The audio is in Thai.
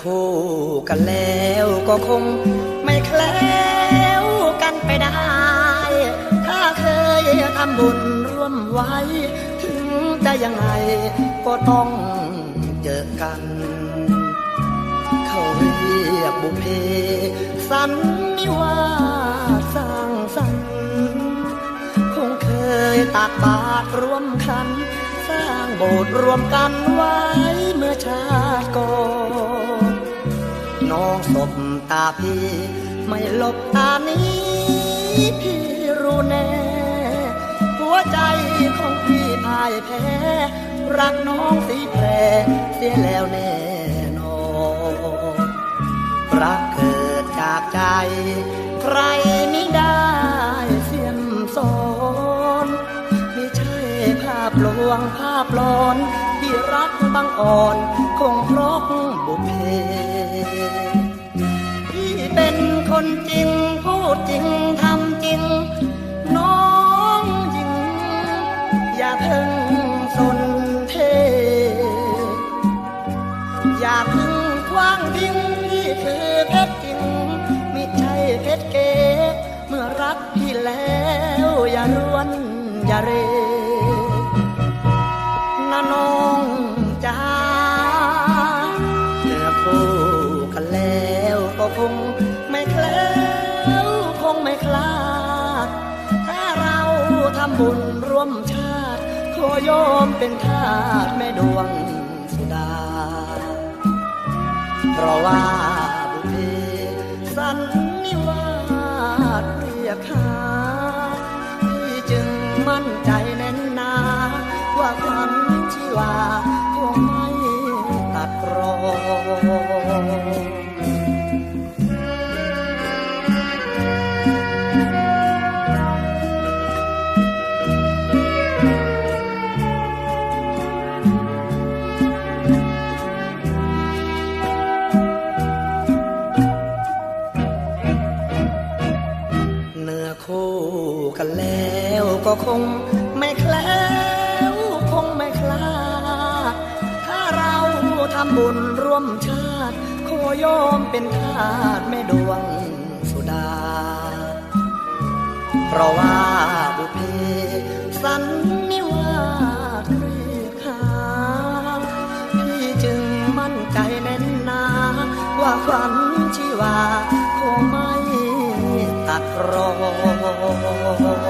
คู่กันแล้วก็คงไม่แคล้วกันไปได้ ถ้าเคยทำบุญร่วมไว้ ถึงจะยังไงก็ต้องเจอกัน เขาเรียกบุพเพ สันนิวาสสร้างสรรค์คงเคยตักบาตรร่วมคันสร้างโบสถ์รวมกันไว้เมื่อชาติก่อน น้องศบตาพี่ ไม่หลบตานี้พี่รู้แน่ หัวใจของพี่พ่ายแพ้ รักน้องสีแพรเสียแล้วแน่นอนรักเกิดจากใจ ใครไม่ได้เสียมสอนไม่ใช่ภาพลวงภาพหลอน รักบังอ่อน คงเพราะบุพเพพี่เป็นคนจริง พูดจริง ทำจริง น้องหญิง อย่าเพิ่งสนเท อย่าเพึ่งคว้างทิ้งพี่คือเพชรจริงไม่ใช่เพชรเก๋เมื่อรักพี่แล้ว อย่ารวนอย่าเร บุญร่วมชาติ ขอยอมเป็นทาสแม่ดวงสุดา เพราะว่าบุพเพสันนิวาสเรียกหาพี่จึงมั่นใจแน่นหนา ว่าความชีวา กันแล้วก็คงไม่แคล้วคงไม่คลาดถ้าเราทำบุญร่วมชาติขอยอมเป็นทาสแม่ดวงสุดา เพราะว่าบุพเพสันนิวาสเรียกหาพี่จึงมั่นใจแน่นหนาว่าฝันชีวาคงไม่ตัดรอ น